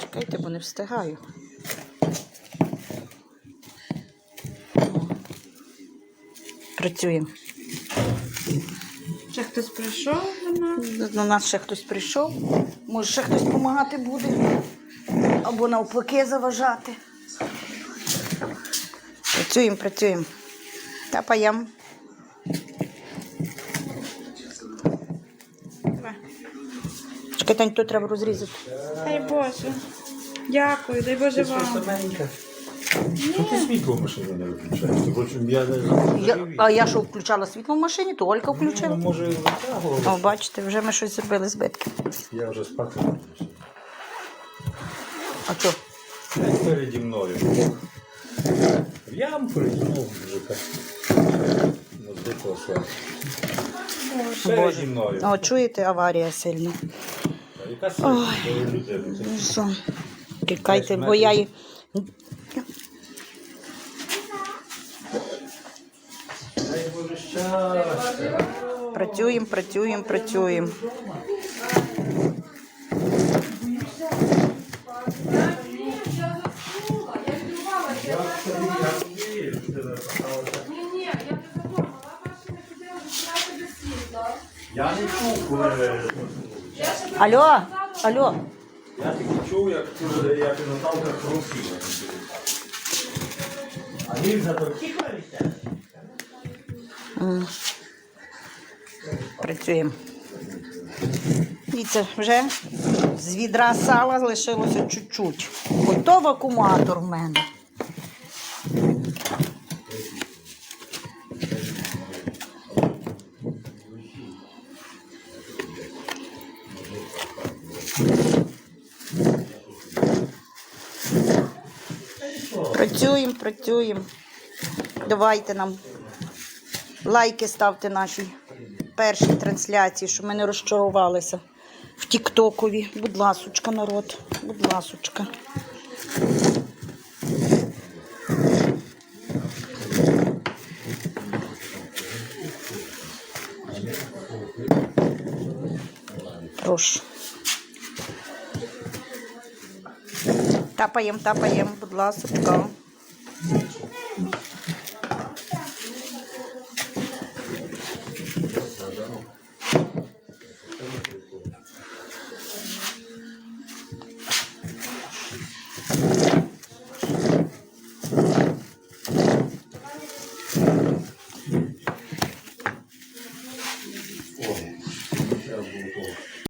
Чекайте, бо не встигаю. Працюємо. Ще хтось прийшов до нас? До нас ще хтось прийшов. Може, ще хтось допомагати буде. Або навпаки заважати. Працюємо, працюємо. Тапаємо. Тань, тут треба розрізати. Дай Боже. Дякую, дай Боже вам. Ну ти світло в машині не виключаєш. Впрочем, я не Я, а я що включала світло в машині, то Олька Ну, включила. може, витягував. О, бачите, вже ми щось зробили збитки. Я вже спати не буду. А що? Як переді мною. В яму переді мною мужика. Ну, збитого слава. Переді мною. О, чуєте, аварія сильна. Яка сила людини? Ну? Чекайте, бо я її. Працюємо, працюємо, працюємо. Я не чув, коли... Алло, алло. Я тільки чув, як, як Наталка хрустіла. А він зато тихо Працюємо. Дивіться, вже з відра сала лишилося чуть-чуть. Ото вакууматор в мене. Працюємо, працюємо. Давайте нам лайки ставте нашій першій трансляції, щоб ми не розчарувалися в Тіктокові. Будь ласочка, народ, будь ласочка. Прошу. Тапаємо, тапаємо, будь ласочка. О, зараз